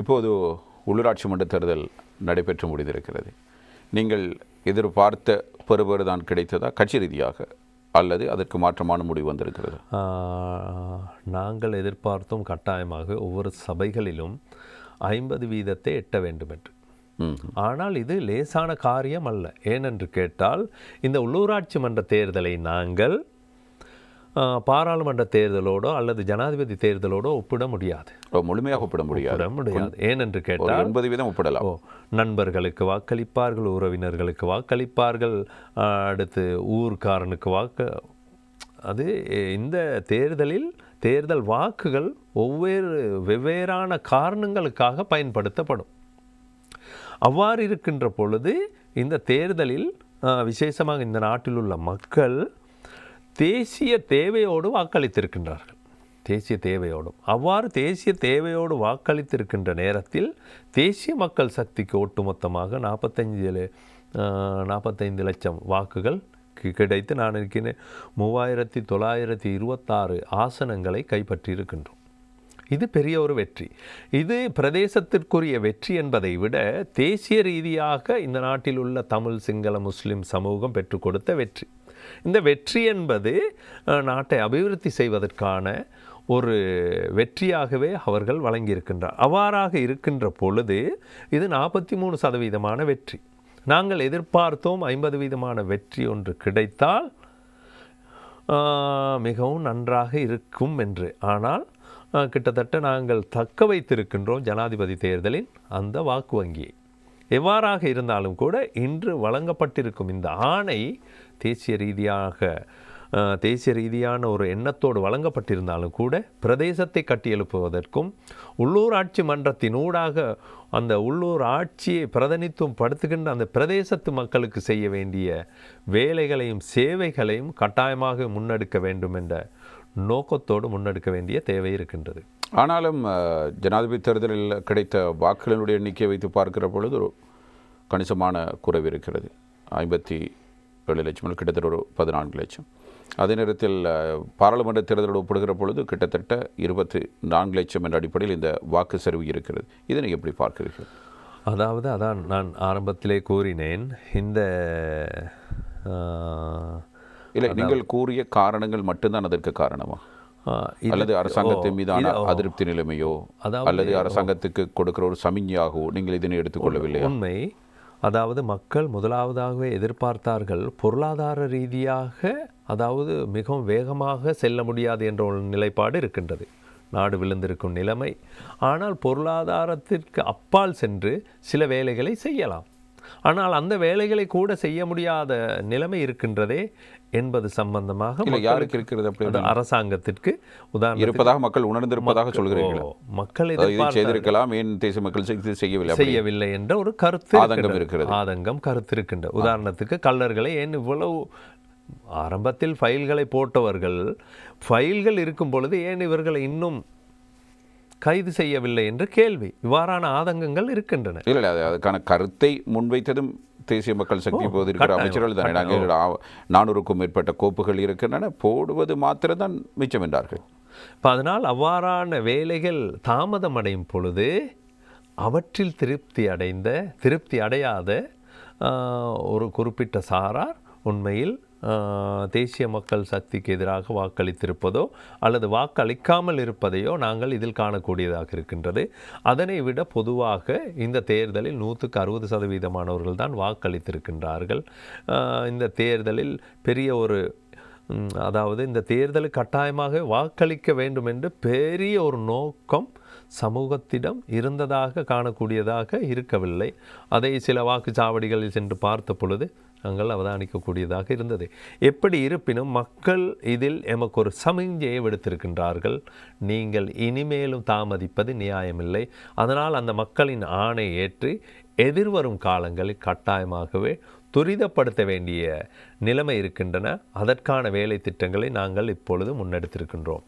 இப்போது உள்ளூராட்சி மன்ற தேர்தல் நடைபெற்று முடிந்திருக்கிறது. நீங்கள் எதிர்பார்த்த பெறுபேறு தான் கிடைத்ததா? கட்சி ரீதியாக அல்லது அதற்கு மாற்றமான முடிவு வந்திருக்கிறது? நாங்கள் எதிர்பார்த்தும் கட்டாயமாக ஒவ்வொரு சபைகளிலும் ஐம்பது வீதத்தை எட்ட வேண்டும் என்று ம் ஆனால் இது லேசான காரியம் அல்ல. ஏனென்று கேட்டால் இந்த உள்ளூராட்சி மன்ற தேர்தலை நாங்கள் பாராளுமன்ற தேர்தலோடோ அல்லது ஜனாதிபதி தேர்தலோடோ ஒப்பிட முடியாது. முழுமையாக ஒப்பிட முடியாது. முடியாது. ஏனென்று கேட்டால் எண்பது வீதம் ஒப்பிடலாம். ஓ நண்பர்களுக்கு வாக்களிப்பார்கள் உறவினர்களுக்கு வாக்களிப்பார்கள் அடுத்து ஊர்க்காரனுக்கு வாக்கு அது இந்த தேர்தலில் தேர்தல் வாக்குகள் ஒவ்வொரு வெவ்வேறான காரணங்களுக்காக பயன்படுத்தப்படும். அவ்வாறு இருக்கின்ற பொழுது இந்த தேர்தலில் விசேஷமாக இந்த நாட்டில் உள்ள மக்கள் தேசிய தேவையோடு வாக்களித்திருக்கின்றார்கள். தேசிய தேவையோடும். அவ்வாறு தேசிய தேவையோடு வாக்களித்திருக்கின்ற நேரத்தில் தேசிய மக்கள் சக்திக்கு ஒட்டுமொத்தமாக நாற்பத்தஞ்சு நாற்பத்தைந்து லட்சம் வாக்குகள் கிடைத்து நான் இருக்கிறேன் மூவாயிரத்தி தொள்ளாயிரத்தி இருபத்தாறு ஆசனங்களை கைப்பற்றியிருக்கின்றோம். இது பெரிய ஒரு வெற்றி. இது பிரதேசத்திற்குரிய வெற்றி என்பதை விட தேசிய ரீதியாக இந்த நாட்டில் உள்ள தமிழ் சிங்கள முஸ்லிம் சமூகம் பெற்றுக் கொடுத்த வெற்றி. இந்த வெற்றி என்பது நாட்டை அபிவிருத்தி செய்வதற்கான ஒரு வெற்றியாகவே அவர்கள் வழங்கியிருக்கின்றார். அவ்வாறாக இருக்கின்ற பொழுது இது நாற்பத்தி மூணு சதவீதமான வெற்றி. நாங்கள் எதிர்பார்த்தோம் ஐம்பது வீதமான வெற்றி ஒன்று கிடைத்தால் மிகவும் நன்றாக இருக்கும் என்று. ஆனால் கிட்டத்தட்ட நாங்கள் தக்க வைத்திருக்கின்றோம் ஜனாதிபதி தேர்தலின் அந்த வாக்கு வங்கியை. எவ்வாறாக இருந்தாலும் கூட இன்று வழங்கப்பட்டிருக்கும் இந்த ஆணை தேசிய ரீதியாக தேசிய ரீதியான ஒரு எண்ணத்தோடு வழங்கப்பட்டிருந்தாலும் கூட பிரதேசத்தை கட்டியெழுப்புவதற்கும் உள்ளூராட்சி மன்றத்தினூடாக அந்த உள்ளூர் ஆட்சியை பிரதிநித்துவம் படுத்துகின்ற அந்த பிரதேசத்து மக்களுக்கு செய்ய வேண்டிய வேலைகளையும் சேவைகளையும் கட்டாயமாக முன்னெடுக்க வேண்டும் என்ற நோக்கத்தோடு முன்னெடுக்க வேண்டிய தேவை இருக்கின்றது. ஆனாலும் ஜனாதிபதி தேர்தலில் கிடைத்த வாக்குகளினுடைய எண்ணிக்கையை வைத்து பார்க்கிற பொழுது ஒரு கணிசமான குறைவு இருக்கிறது. ஐம்பத்தி ஏழு லட்சம் கிட்டத்தட்ட ஒரு பதினான்கு லட்சம். அதே நேரத்தில் பாராளுமன்ற தேர்தலோடு ஒப்பிடுகிற பொழுது கிட்டத்தட்ட இருபத்தி நான்கு லட்சம் என்ற அடிப்படையில் இந்த வாக்கு சரிவு இருக்கிறது. இதனை எப்படி பார்க்கிறீர்கள்? அதாவது அதான் நான் ஆரம்பத்திலே கூறினேன். இந்த இல்லை நீங்கள் கூறிய காரணங்கள் மட்டும்தான் அதற்கு காரணமா? அல்லது அரசாங்கத்தின் மீதான அதிருப்தி நிலைமையோ? அல்லது அரசாங்கத்துக்கு கொடுக்கிற ஒரு சமிஞ்ஞையாகவோ நீங்கள் இதனை எடுத்துக்கொள்ளவில்லையா உண்மை அதாவது மக்கள் முதலாவதாகவே எதிர்பார்த்தார்கள் பொருளாதார ரீதியாக அதாவது மிகவும் வேகமாக செல்ல முடியாது என்ற ஒரு நிலைப்பாடு இருக்கின்றது. நாடு விழுந்திருக்கும் நிலைமை. ஆனால் பொருளாதாரத்திற்கு அப்பால் சென்று சில வேலைகளை செய்யலாம். ஆனால் அந்த வேலைகளை கூட செய்ய முடியாத நிலைமை இருக்கின்றதே என்பது சம்பந்தமாக யாருக்கு இருக்கிறது அப்படி அரசாங்கத்திற்கு உதாரணம் இருப்பதாக மக்கள் உணர்ந்திருப்பதாக சொல்கிறீர்களா. மக்கள் செய்திருக்கலாம் ஏன் தேசிய மக்கள் செய்யவில்லை செய்யவில்லை என்ற ஒரு கருத்து ஆதங்கம். இருக்கிறது. ஆதங்கம் கருத்து இருக்கின்ற. உதாரணத்துக்கு கள்ளர்களை ஏன் இவ்வளவு ஆரம்பத்தில் ஃபைல்களை போட்டவர்கள் ஃபைல்கள் இருக்கும் பொழுது ஏன் இவர்களை இன்னும் கைது செய்யவில்லை என்ற கேள்வி. இவ்வாறான ஆதங்கங்கள் இருக்கின்றன. இல்லை இல்லை அது அதுக்கான கருத்தை முன்வைத்ததும் தேசிய மக்கள் சக்தி இப்போது இருக்கிற அமைச்சர்கள் தானே. நாங்கள் நானூறுக்கும் மேற்பட்ட கோப்புகள் இருக்கின்றன. போடுவது மாத்திரம்தான் மிச்சம் என்றார்கள். இப்போ அதனால் அவ்வாறான வேலைகள் தாமதம் அடையும் பொழுது அவற்றில் திருப்தி அடைந்த திருப்தி அடையாத ஒரு குறிப்பிட்ட சாரார் உண்மையில் தேசிய மக்கள் சக்திக்கு எதிராக வாக்களித்திருப்பதோ அல்லது வாக்களிக்காமல் இருப்பதையோ நாங்கள் இதில் காணக்கூடியதாக இருக்கின்றது. அதனை விட பொதுவாக இந்த தேர்தலில் நூற்றுக்கு அறுபது சதவீதமானவர்கள் தான் வாக்களித்திருக்கின்றார்கள். இந்த தேர்தலில் பெரிய ஒரு அதாவது இந்த தேர்தலுக்கு கட்டாயமாக வாக்களிக்க வேண்டும் என்று பெரிய ஒரு நோக்கம் சமூகத்திடம் இருந்ததாக காணக்கூடியதாக இருக்கவில்லை. அதை சில வாக்குச்சாவடிகளில் சென்று பார்த்த பொழுது நாங்கள் அவதானிக்கக்கூடியதாக இருந்தது. எப்படி இருப்பினும் மக்கள் இதில் எமக்கு ஒரு சமிஞ்சையை விடுத்திருக்கின்றார்கள். நீங்கள் இனிமேலும் தாமதிப்பது நியாயமில்லை. அதனால் அந்த மக்களின் ஆணை ஏற்று எதிர்வரும் காலங்களில் கட்டாயமாகவே துரிதப்படுத்த வேண்டிய நிலைமை இருக்கின்றன. அதற்கான வேலை திட்டங்களை நாங்கள் இப்பொழுது முன்னெடுத்திருக்கின்றோம்.